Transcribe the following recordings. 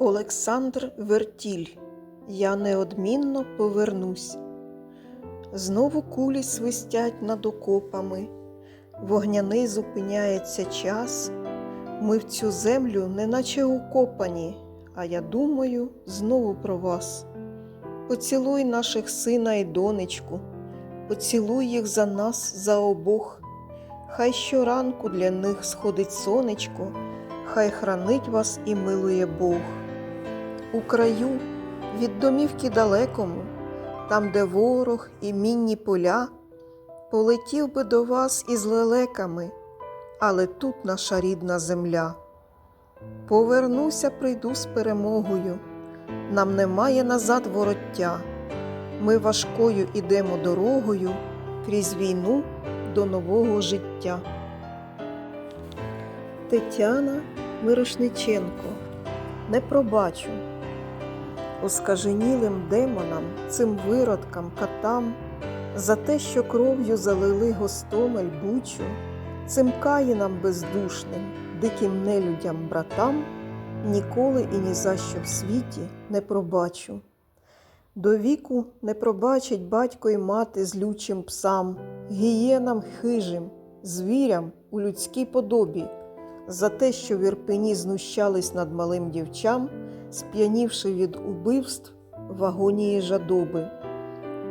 Олександр Вертіль Я неодмінно повернусь. Знову кулі свистять над окопами, вогняний зупиняється час. Ми в цю землю неначе укопані, а я думаю знову про вас. Поцілуй наших сина і донечку, поцілуй їх за нас, за обох. Хай щоранку для них сходить сонечко, хай хранить вас і милує Бог. У краю від домівки далекому, там, де ворог і мінні поля, полетів би до вас із лелеками, але тут наша рідна земля. Повернуся, прийду з перемогою, нам немає назад вороття. Ми важкою ідемо дорогою крізь війну до нового життя. Тетяна Мирошниченко не пробачу оскаженілим демонам, цим виродкам, катам, за те, що кров'ю залили гостомель бучу, цим каїнам бездушним, диким нелюдям братам, ніколи і ні за що в світі не пробачу. До віку не пробачить батько й мати злючим псам, гієнам хижим, звірям у людській подобі, за те, що в Ірпені знущались над малим дівчам, сп'янівши від убивств в агонії жадоби,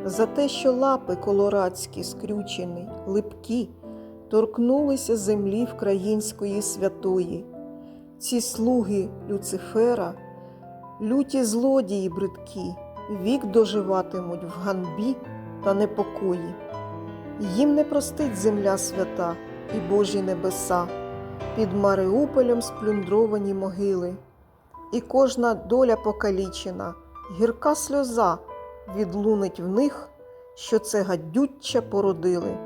за те, що лапи колорадські скрючені, липкі, торкнулися землі вкраїнської святої. Ці слуги Люцифера, люті злодії бридкі, вік доживатимуть в ганбі та непокої. Їм не простить земля свята і Божі небеса, під Маріуполем сплюндровані могили, і кожна доля покалічена, гірка сльоза відлунить в них, що це гадючча породили.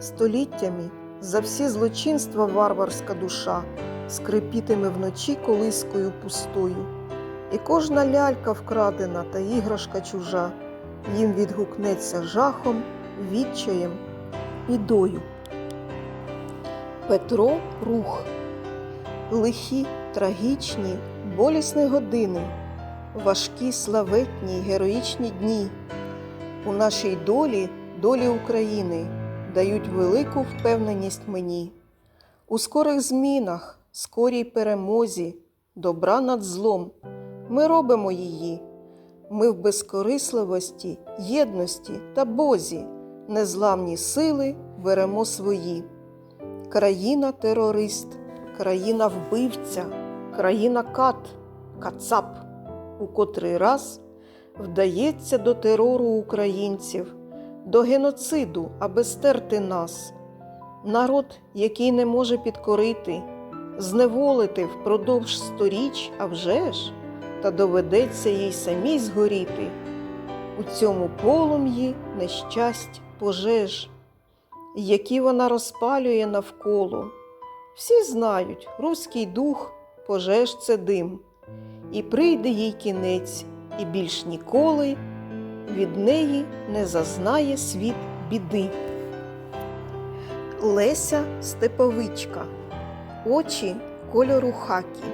Століттями за всі злочинства варварська душа скрипітиме вночі колискою пустою, і кожна лялька вкрадена та іграшка чужа їм відгукнеться жахом, відчаєм, бідою. Петро Рух лихі, трагічні, болісні години, важкі, славетні, героїчні дні. У нашій долі, долі України, дають велику впевненість мені. У скорих змінах, скорій перемозі, добра над злом, ми робимо її. Ми в безкорисливості, єдності та Бозі, незламні сили беремо свої. Країна терорист, країна вбивця, країна кат, кацап, у котрий раз вдається до терору українців, до геноциду, аби стерти нас. Народ, який не може підкорити, зневолити впродовж сторіч, а вже ж, та доведеться їй самій згоріти. У цьому полум'ї нещасть пожеж, які вона розпалює навколо. Всі знають, руський дух пожеж це дим, і прийде їй кінець, і більш ніколи від неї не зазнає світ біди. Леся Степовичка, очі кольору хакі,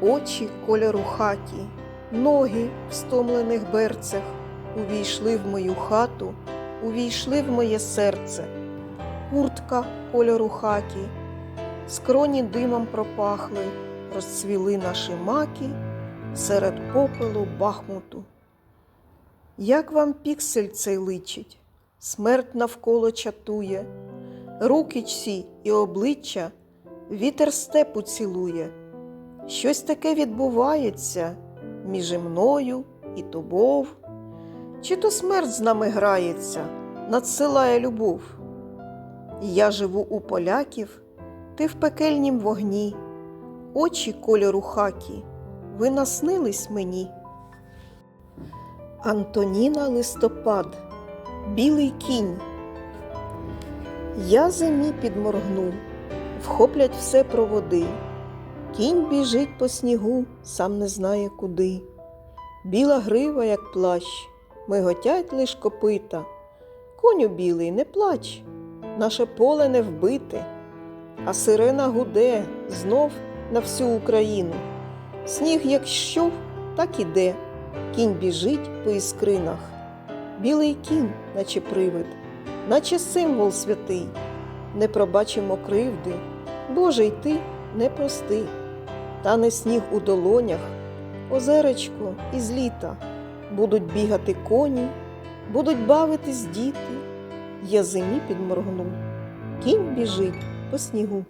очі кольору хакі, ноги в стомлених берцях. Увійшли в мою хату, увійшли в моє серце, куртка кольору хакі, скроні димом пропахли, розцвіли наші маки серед попелу бахмуту. Як вам піксель цей личить? Смерть навколо чатує, руки чсі і обличчя вітер степу цілує. Щось таке відбувається між мною і тобов. Чи то смерть з нами грається, надсилає любов? Я живу у поляків, ти в пекельнім вогні, очі кольору хакі, ви наснились мені. Антоніна Листопад Білий кінь. Я зимі підморгну, вхоплять все проводи. Кінь біжить по снігу, сам не знає куди. Біла грива, як плащ, миготять лиш копита. Коню білий, не плач, наше поле не вбите, а сирена гуде знов на всю Україну. Сніг як йшов, так іде, кінь біжить по іскринах. Білий кінь, наче привид, наче символ святий. Не пробачимо кривди, Боже, й ти непростий. Тане сніг у долонях, озеречко із літа. Будуть бігати коні, будуть бавитись діти. Я зимі підморгну, кінь біжить по снігу.